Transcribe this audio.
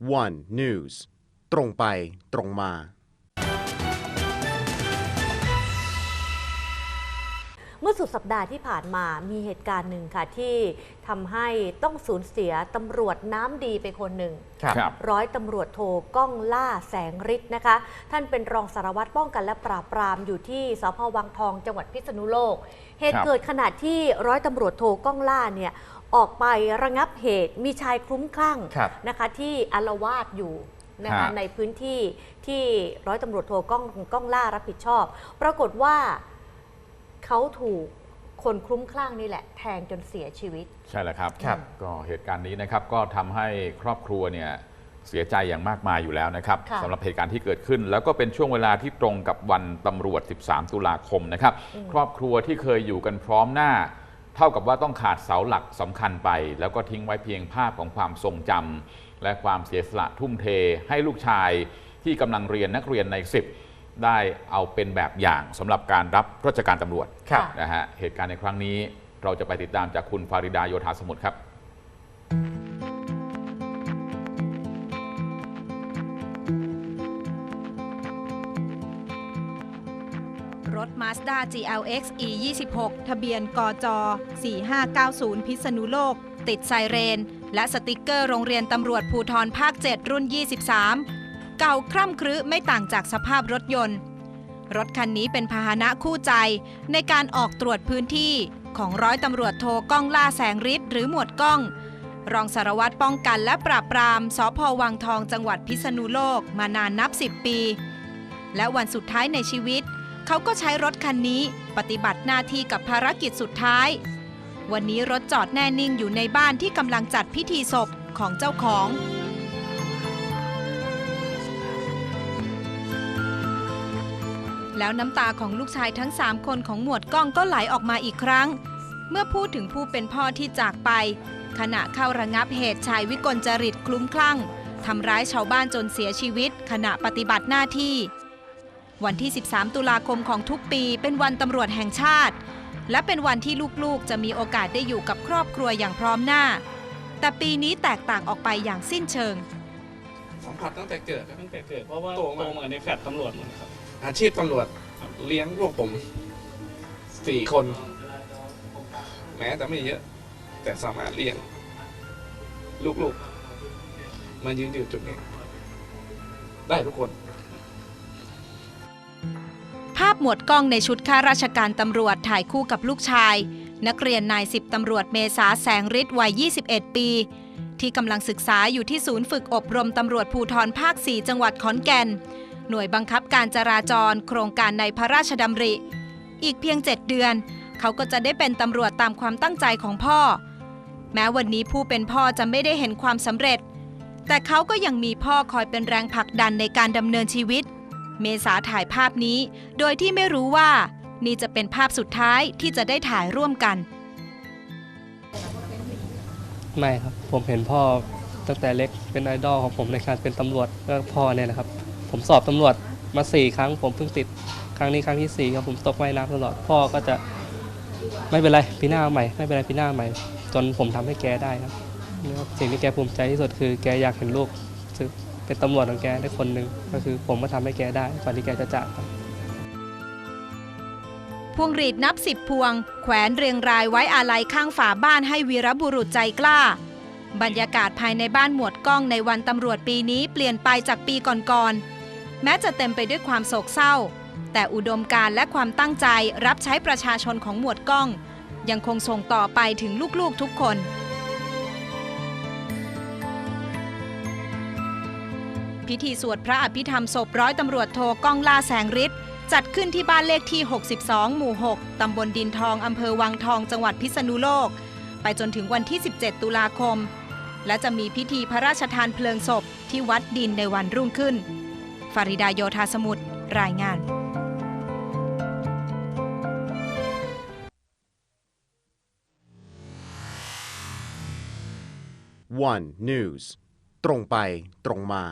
One News ตรงไปตรงมา มื่อสุดสัปดาห์ที่ผ่านมามีเหตุการณ์หนึ่งค่ะที่ทำให้ต้องสูญเสียตำรวจน้ำดีไปคนหนึ่งครับร้อยตำรวจโทก้องล่าแสงฤทธิ์นะคะ ท่านเป็นรองสารวัตรป้องกันและปราบปรามอยู่ที่สพวังทองจังหวัดพิษณุโลก เหตุครับเกิดขณะที่ร้อยตำรวจโทก้องล่าเนี่ยออกไประงับเหตุมีชายคลุ้มคลั่งครับนะคะที่อารวาสอยู่นะคะฮะในพื้นที่ที่ร้อยตำรวจโทก้องก้องล่ารับผิดชอบ ปรากฏว่า เขาถูกคนคลุ้มคลั่งนี่แหละ แทงจนเสียชีวิต ใช่แล้วครับครับ ก็เหตุการณ์นี้นะครับก็ทำให้ครอบครัวเนี่ยเสียใจอย่างมากมายอยู่แล้วนะครับค่ะ สำหรับเหตุการณ์ที่เกิดขึ้น แล้วก็เป็นช่วงเวลาที่ตรงกับวันตำรวจ 13 ตุลาคมนะครับ ครอบครัวที่เคยอยู่กันพร้อมหน้า เท่ากับว่าต้องขาดเสาหลักสำคัญไป แล้วก็ทิ้งไว้เพียงภาพของความทรงจำและความเสียสละทุ่มเทให้ลูกชายที่กำลังเรียนนักเรียนใน 10 ได้เอาเป็นแบบอย่างสำหรับการรับราชการตำรวจครับ นะฮะเหตุการณ์ในครั้งนี้เราจะไปติดตามจากคุณฟาริดาโยธาสมุทรครับ รถ Mazda GLX E 2 6 ทะเบียนกจ 4590 พิษณุโลก ติดไซเรน และสติกเกอร์โรงเรียนตำรวจภูทรภาค 7 รุ่น 23 เก่าคร่ำครึไม่ต่างจากสภาพรถยนต์ รถคันนี้เป็นพาหนะคู่ใจในการออกตรวจพื้นที่ของร้อยตำรวจโทก้องล่าแสงฤทธิ์หรือหมวดก้อง รองสารวัตรป้องกันและปราบปรามสพวังทองจังหวัดพิษณุโลกมานานนับ 10 ปี และวันสุดท้ายในชีวิต เขาก็ใช้รถคันนี้ปฏิบัติหน้าที่กับภารกิจสุดท้าย วันนี้รถจอดแน่นิ่งอยู่ในบ้านที่กำลังจัดพิธีศพของเจ้าของ แล้วน้ำตาของลูกชายทั้ง 3 คนของหมวดก้องก็ไหลออกมาอีกครั้ง เมื่อพูดถึงผู้เป็นพ่อที่จากไป ขณะเข้าระงับเหตุชายวิกลจริตคลุ้มคลั่งทำร้ายชาวบ้านจนเสียชีวิต ขณะปฏิบัติหน้าที่ วันที่ 13 ตุลาคมของทุกปีเป็นวันตำรวจแห่งชาติ และเป็นวันที่ลูกๆ จะมีโอกาสได้อยู่กับครอบครัวอย่างพร้อมหน้า แต่ปีนี้แตกต่างออกไปอย่างสิ้นเชิง สัมผัสตั้งแต่เกิดตั้งแต่เกิดเพราะว่าโตมามาในแฟลตตำรวจหมดครับ อาชีพตำรวจเลี้ยงพวกผมสี่คน แม้แต่ไม่เยอะ แต่สามารถเลี้ยง ลูกๆ มายืนอยู่จุดนี้ ได้ทุกคน ภาพหมวดกล้องในชุดข้าราชการตำรวจถ่ายคู่กับลูกชาย นักเรียนนายสิบตำรวจเมษาแสงฤทธิ์วัย 21 ปี ที่กำลังศึกษาอยู่ที่ศูนย์ฝึกอบรมตำรวจภูทรภาค 4 จังหวัดขอนแก่น หน่วยบังคับการจราจรโครงการในพระราชดำริ อีกเพียง7เดือน เขาก็จะได้เป็นตำรวจตามความตั้งใจของพ่อ แม้วันนี้ผู้เป็นพ่อจะไม่ได้เห็นความสำเร็จ แต่เขาก็ยังมีพ่อคอยเป็นแรงผลักดันในการดำเนินชีวิต เมษาถ่ายภาพนี้ โดยที่ไม่รู้ว่า นี่จะเป็นภาพสุดท้ายที่จะได้ถ่ายร่วมกัน ไม่ครับ ผมเห็นพ่อตั้งแต่เล็กเป็นไอดอลของผมในการเป็นตำรวจก็พ่อเนี่ยนะครับ ผมสอบตำรวจมาสี่ครั้ง ผมเพิ่งติดครั้งนี้ครั้งที่สี่ครับผมตกว่ายน้ำตลอดพ่อก็จะไม่เป็นไรพี่หน้าใหม่ไม่เป็นไรพี่หน้าใหม่ จนผมทำให้แกได้ครับสิ่งที่แกภูมิใจที่สุดคือแกอยากเห็นลูกเป็นตำรวจของแกได้คนหนึ่งก็คือผมมาทำให้แกได้ก่อนที่แกจะจากครับพวงหรีดนับสิบพวง แขวนเรียงรายไว้อาลัยข้างฝาบ้านให้วีรบุรุษใจกล้า บรรยากาศภายในบ้านหมวดกล้องในวันตำรวจปีนี้เปลี่ยนไปจากปีก่อนๆ แม้จะเต็มไปด้วยความโศกเศร้า แต่อุดมการและความตั้งใจรับใช้ประชาชนของหมวดกล้อง ยังคงส่งต่อไปถึงลูกๆทุกคนพิธีสวดพระอภิธรรมศพร้อยตำรวจโทก้องล่าแสงฤทธิ์จัดขึ้นที่บ้านเลขที่ 62 หมู่ 6 ตำบลดินทอง อำเภอวังทอง จังหวัดพิษณุโลก ไปจนถึงวันที่ 17 ตุลาคม และจะมีพิธีพระราชทานเพลิงศพที่วัดดินในวันรุ่งขึ้นาริดาโยธาสมุทรรายงาน One News ตรงไปตรงมา